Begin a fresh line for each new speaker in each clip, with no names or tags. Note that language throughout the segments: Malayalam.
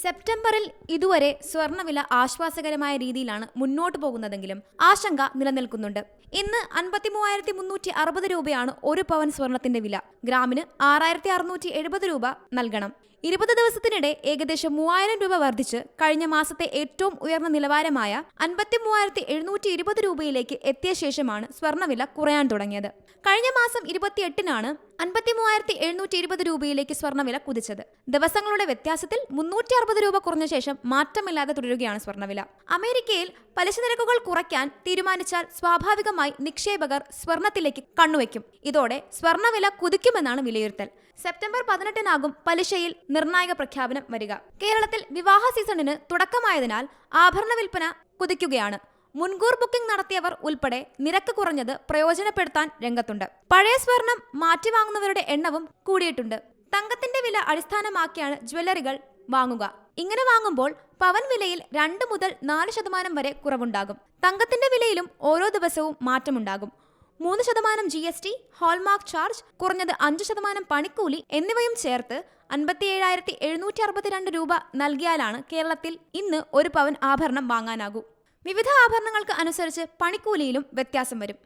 സെപ്റ്റംബറിൽ ഇതുവരെ സ്വർണവില ആശ്വാസകരമായ രീതിയിലാണ് മുന്നോട്ട് പോകുന്നതെങ്കിലും ആശങ്ക നിലനിൽക്കുന്നുണ്ട്. ഇന്ന് അൻപത്തി മൂവായിരത്തി മുന്നൂറ്റി അറുപത് രൂപയാണ് ഒരു പവൻ സ്വർണത്തിന്റെ വില. ഗ്രാമിന് ആറായിരത്തി അറുന്നൂറ്റി എഴുപത് രൂപ നൽകണം. ഇരുപത് ദിവസത്തിനിടെ ഏകദേശം മൂവായിരം രൂപ വർദ്ധിച്ച് കഴിഞ്ഞ മാസത്തെ ഏറ്റവും ഉയർന്ന നിലവാരമായ അൻപത്തി മൂവായിരത്തി എഴുന്നൂറ്റി ഇരുപത് രൂപയിലേക്ക് എത്തിയ ശേഷമാണ് സ്വർണവില കുറയാൻ തുടങ്ങിയത്. കഴിഞ്ഞ മാസം ഇരുപത്തിയെട്ടിനാണ് അൻപത്തി മൂവായിരത്തി എഴുന്നൂറ്റി ഇരുപത് രൂപയിലേക്ക് സ്വർണവില കുതിച്ചത്. ദിവസങ്ങളുടെ വ്യത്യാസത്തിൽ മുന്നൂറ്റി അറുപത് രൂപ കുറഞ്ഞ ശേഷം മാറ്റമില്ലാതെ തുടരുകയാണ് സ്വർണവില അമേരിക്കയിൽ പലിശ നിരക്കുകൾ കുറയ്ക്കാൻ തീരുമാനിച്ചാൽ സ്വാഭാവികമായി നിക്ഷേപകർ സ്വർണത്തിലേക്ക് കണ്ണുവെക്കും ഇതോടെ സ്വർണവില കുതിക്കുമെന്നാണ് വിലയിരുത്തൽ. സെപ്റ്റംബർ പതിനെട്ടിനാകും പലിശയിൽ നിർണായക പ്രഖ്യാപനം വരിക. കേരളത്തിൽ വിവാഹ സീസണിന് തുടക്കമായതിനാൽ ആഭരണ വിൽപ്പന കുതിക്കുകയാണ്. മുൻകൂർ ബുക്കിംഗ് നടത്തിയവർ ഉൾപ്പെടെ നിരക്ക് കുറഞ്ഞത് പ്രയോജനപ്പെടുത്താൻ രംഗത്തുണ്ട്. പഴയ സ്വർണം മാറ്റിവാങ്ങുന്നവരുടെ എണ്ണവും കൂടിയിട്ടുണ്ട്. തങ്കത്തിന്റെ വില അടിസ്ഥാനമാക്കിയാണ് ജ്വല്ലറികൾ വാങ്ങുക. ഇങ്ങനെ വാങ്ങുമ്പോൾ പവൻ വിലയിൽ രണ്ട് മുതൽ നാല് ശതമാനം വരെ കുറവുണ്ടാകും. തങ്കത്തിന്റെ വിലയിലും ഓരോ ദിവസവും മാറ്റമുണ്ടാകും. മൂന്ന് ശതമാനം G S T hallmark charge കുറഞ്ഞത് അഞ്ച് ശതമാനം പണിക്കൂലി എന്നിവയും ചേർത്ത് അൻപത്തിയേഴായിരത്തി എഴുന്നൂറ്റി അറുപത്തിരണ്ട് രൂപ നൽകിയാലാണ് കേരളത്തിൽ ഇന്ന് ഒരു പവൻ ആഭരണം വാങ്ങാനാകൂ. വിവിധ ആഭരണങ്ങൾക്ക് അനുസരിച്ച് പണിക്കൂലിയിലും വ്യത്യാസം വരും.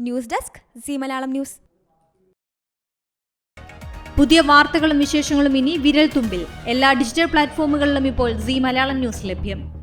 News desk Zee Malayalam news.
പുതിയ വാർത്തകളും വിശേഷങ്ങളും ഇനി വിരൽ തുമ്പിൽ എല്ലാ ഡിജിറ്റൽ പ്ലാറ്റ്ഫോമുകളിലും ഇപ്പോൾ സി മലയാളം ന്യൂസ് ലഭ്യം.